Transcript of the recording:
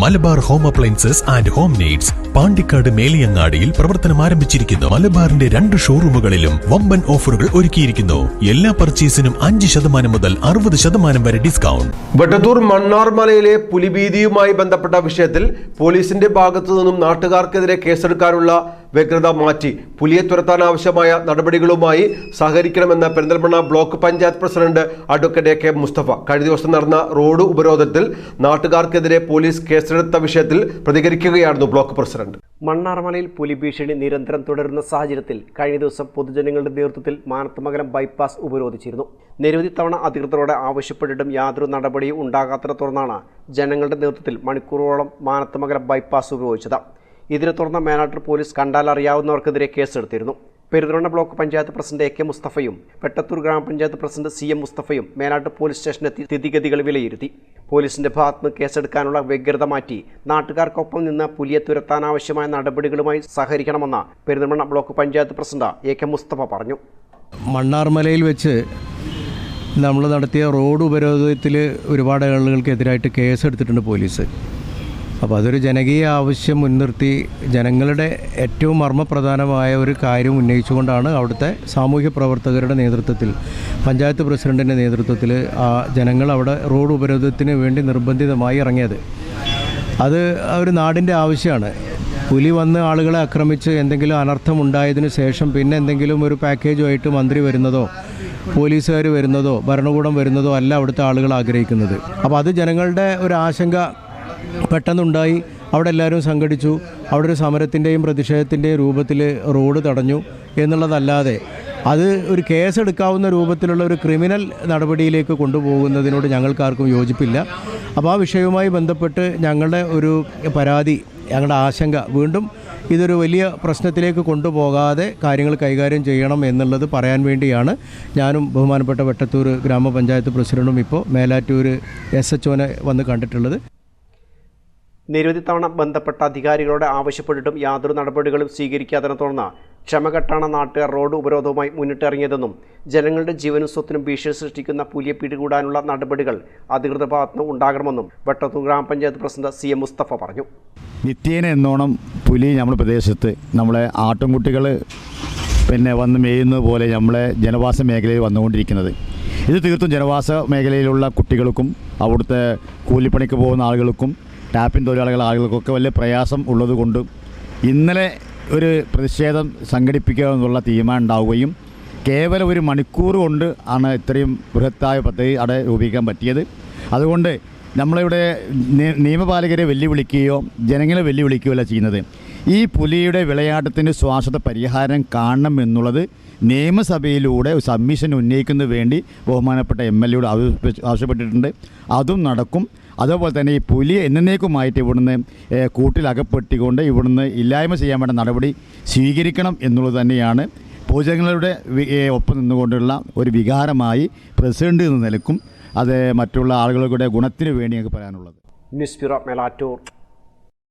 Malabar home appliances and home needs Pandikkad മേലിയങ്ങാടിയിൽ പ്രവർത്തനം ആരംഭിച്ചിരിക്കുന്നു. മലബാറിന്റെ രണ്ട് ഷോറൂമുകളിലും വമ്പൻ ഓഫറുകൾ ഒരുക്കിയിരിക്കുന്നു. എല്ലാ പർച്ചേസിനും അഞ്ച് ശതമാനം മുതൽ അറുപത് ശതമാനം വരെ ഡിസ്കൗണ്ട്. വെട്ടത്തൂർ മണ്ണാർമലയിലെ പുലിഭീതിയുമായി ബന്ധപ്പെട്ട വിഷയത്തിൽ പോലീസിന്റെ ഭാഗത്തു നിന്നും നാട്ടുകാർക്കെതിരെ കേസെടുക്കാനുള്ള വ്യഗ്രത മാറ്റി പുലിയെ തുരത്താൻ ആവശ്യമായ നടപടികളുമായി സഹകരിക്കണമെന്ന് Perinthalmanna block panchayat president advocate A K Mustafa കഴിഞ്ഞ ദിവസം നടന്ന റോഡ് ഉപരോധത്തിൽ നാട്ടുകാർക്കെതിരെ പോലീസ് കേസെടുത്ത വിഷയത്തിൽ പ്രതികരിക്കുകയായിരുന്നു ബ്ലോക്ക് പ്രസിഡന്റ്. മണ്ണാർമലയിൽ പുലി ഭീഷണി നിരന്തരം തുടരുന്ന സാഹചര്യത്തിൽ കഴിഞ്ഞ ദിവസം പൊതുജനങ്ങളുടെ നേതൃത്വത്തിൽ മാനത്തമംഗലം ബൈപ്പാസ് ഉപരോധിച്ചിരുന്നു. നിരവധി തവണ അധികൃതരോട് ആവശ്യപ്പെട്ടിട്ടും യാതൊരു നടപടിയും ഉണ്ടാകാത്തതിനെ തുടർന്നാണ് ജനങ്ങളുടെ നേതൃത്വത്തിൽ മണിക്കൂറുകളോളം മാനത്തമംഗലം ബൈപ്പാസ് ഉപയോഗിച്ചത്. ഇതിനെ തുടർന്ന് മേനാട്ടൂർ പോലീസ് കണ്ടാൽ അറിയാവുന്നവർക്കെതിരെ കേസെടുത്തിരുന്നു. Perinthalmanna block panchayat president A K മുസ്തഫയും Pettathur ഗ്രാമപഞ്ചായത്ത് പ്രസിഡന്റ് സി എം മുസ്തഫയും മേനാട്ടൂർ പോലീസ് സ്റ്റേഷനെത്തി സ്ഥിതിഗതികൾ വിലയിരുത്തി. പോലീസിന്റെ ഭാഗത്തുനിന്ന് കേസെടുക്കാനുള്ള വ്യഗ്രത മാറ്റി നാട്ടുകാർക്കൊപ്പം നിന്ന് പുലിയെ തുരത്താനാവശ്യമായ നടപടികളുമായി സഹകരിക്കണമെന്ന് Perinthalmanna block panchayat president A K Mustafa പറഞ്ഞു. മണ്ണാർമലയിൽ വെച്ച് നമ്മൾ നടത്തിയ റോഡ് ഉപരോധത്തിൽ ഒരുപാട് ആളുകൾക്കെതിരായിട്ട് കേസെടുത്തിട്ടുണ്ട് പോലീസ്. അപ്പോൾ അതൊരു ജനകീയ ആവശ്യം മുൻനിർത്തി ജനങ്ങളുടെ ഏറ്റവും മർമ്മപ്രധാനമായ ഒരു കാര്യം ഉന്നയിച്ചുകൊണ്ടാണ് അവിടുത്തെ സാമൂഹ്യ പ്രവർത്തകരുടെ നേതൃത്വത്തിൽ പഞ്ചായത്ത് പ്രസിഡന്റിന്റെ നേതൃത്വത്തിൽ ആ ജനങ്ങൾ അവിടെ റോഡ് ഉപരോധത്തിന് വേണ്ടി നിർബന്ധിതമായി ഇറങ്ങിയത്. അത് ഒരു നാടിന്റെ ആവശ്യമാണ്. പുലി വന്ന് ആളുകളെ ആക്രമിച്ച് എന്തെങ്കിലും അനർത്ഥം ഉണ്ടായതിനു ശേഷം പിന്നെ എന്തെങ്കിലും ഒരു പാക്കേജുമായിട്ട് മന്ത്രി വരുന്നതോ പോലീസുകാർ വരുന്നതോ ഭരണകൂടം വരുന്നതോ അല്ല അവിടുത്തെ ആളുകൾ ആഗ്രഹിക്കുന്നത്. അപ്പോൾ അത് ജനങ്ങളുടെ ഒരു ആശങ്ക പെട്ടെന്നുണ്ടായി. അവിടെ എല്ലാവരും സംഘടിച്ചു. അവിടെ ഒരു സമരത്തിന്റെയും പ്രതിഷേധത്തിന്റെയും രൂപത്തിൽ റോഡ് തടഞ്ഞു എന്നുള്ളതല്ലാതെ അത് ഒരു കേസെടുക്കാവുന്ന രൂപത്തിലുള്ള ഒരു ക്രിമിനൽ നടപടിയിലേക്ക് കൊണ്ടുപോകുന്നതിനോട് ഞങ്ങൾക്കാർക്കും യോജിപ്പില്ല. അപ്പോൾ ആ വിഷയവുമായി ബന്ധപ്പെട്ട് ഞങ്ങളുടെ ഒരു പരാതി ഞങ്ങളുടെ ആശങ്ക വീണ്ടും ഇതൊരു വലിയ പ്രശ്നത്തിലേക്ക് കൊണ്ടുപോകാതെ കാര്യങ്ങൾ കൈകാര്യം ചെയ്യണം എന്നുള്ളത് പറയാൻ വേണ്ടിയാണ് ഞാനും ബഹുമാനപ്പെട്ട വെട്ടത്തൂർ ഗ്രാമപഞ്ചായത്ത് പ്രസിഡന്റും ഇപ്പോൾ മേലാറ്റൂർ എസ് എച്ച് ഒനെ വന്ന് കണ്ടിട്ടുള്ളത്. നിരവധി തവണ ബന്ധപ്പെട്ട അധികാരികളോട് ആവശ്യപ്പെട്ടിട്ടും യാതൊരു നടപടികളും സ്വീകരിക്കാത്തതിനെ തുടർന്ന് ക്ഷമകെട്ടാണ് നാട്ടുകാർ റോഡ് ഉപരോധവുമായി മുന്നിട്ടിറങ്ങിയതെന്നും ജനങ്ങളുടെ ജീവനും സ്വത്തിനും ഭീഷണി സൃഷ്ടിക്കുന്ന പുലിയെ പിടികൂടാനുള്ള നടപടികൾ അധികൃത ഭാഗത്തുനിന്ന് ഉണ്ടാകണമെന്നും വെട്ടത്തൂർ ഗ്രാമപഞ്ചായത്ത് പ്രസിഡന്റ് സി എം മുസ്തഫ പറഞ്ഞു. നിത്യേന എന്നോണം പുലി നമ്മുടെ പ്രദേശത്ത് നമ്മളെ ആട്ടുംകുട്ടികൾ പിന്നെ വന്ന് മേയുന്നത് പോലെ നമ്മളെ ജനവാസ മേഖലയിൽ വന്നുകൊണ്ടിരിക്കുന്നത്. ഇത് തീർത്തും ജനവാസ മേഖലയിലുള്ള കുട്ടികൾക്കും അവിടുത്തെ കൂലിപ്പണിക്ക് പോകുന്ന ആളുകൾക്കും ടാപ്പിൻ തൊഴിലാളികൾ ആളുകൾക്കൊക്കെ വലിയ പ്രയാസം ഉള്ളതുകൊണ്ടും ഇന്നലെ ഒരു പ്രതിഷേധം സംഘടിപ്പിക്കുക എന്നുള്ള തീരുമാനം ഉണ്ടാവുകയും കേവലം ഒരു മണിക്കൂർ കൊണ്ട് ആണ് ഇത്രയും ബൃഹത്തായ പദ്ധതി അവിടെ രൂപീകരിക്കാൻ പറ്റിയത്. അതുകൊണ്ട് നമ്മളിവിടെ നിയമപാലകരെ വെല്ലുവിളിക്കുകയോ ജനങ്ങളെ വെല്ലുവിളിക്കുകയോ അല്ല ചെയ്യുന്നത്. ഈ പുലിയുടെ വിളയാട്ടത്തിന് ശ്വാസത പരിഹാരം കാണണം എന്നുള്ളത് നിയമസഭയിലൂടെ സബ്മിഷൻ ഉന്നയിക്കുന്നതിന് വേണ്ടി ബഹുമാനപ്പെട്ട എം എൽ എയോട് ആവശ്യപ്പെട്ടിട്ടുണ്ട്. അതും നടക്കും. അതേപോലെ തന്നെ ഈ പുലി എന്നേക്കുമായിട്ട് ഇവിടുന്ന് കൂട്ടിലകപ്പെട്ടിക്കൊണ്ട് ഇവിടുന്ന് ഇല്ലായ്മ ചെയ്യാൻ വേണ്ട നടപടി സ്വീകരിക്കണം എന്നുള്ളത് തന്നെയാണ്. പൊതുജനങ്ങളുടെ ഒപ്പം നിന്നുകൊണ്ടുള്ള ഒരു വികാരമായി പ്രസിഡന്റ് നിലക്കും അത് മറ്റുള്ള ആളുകളുടെ ഗുണത്തിന് വേണ്ടി ഞങ്ങൾക്ക് പറയാനുള്ളത്. News bureau Melattur.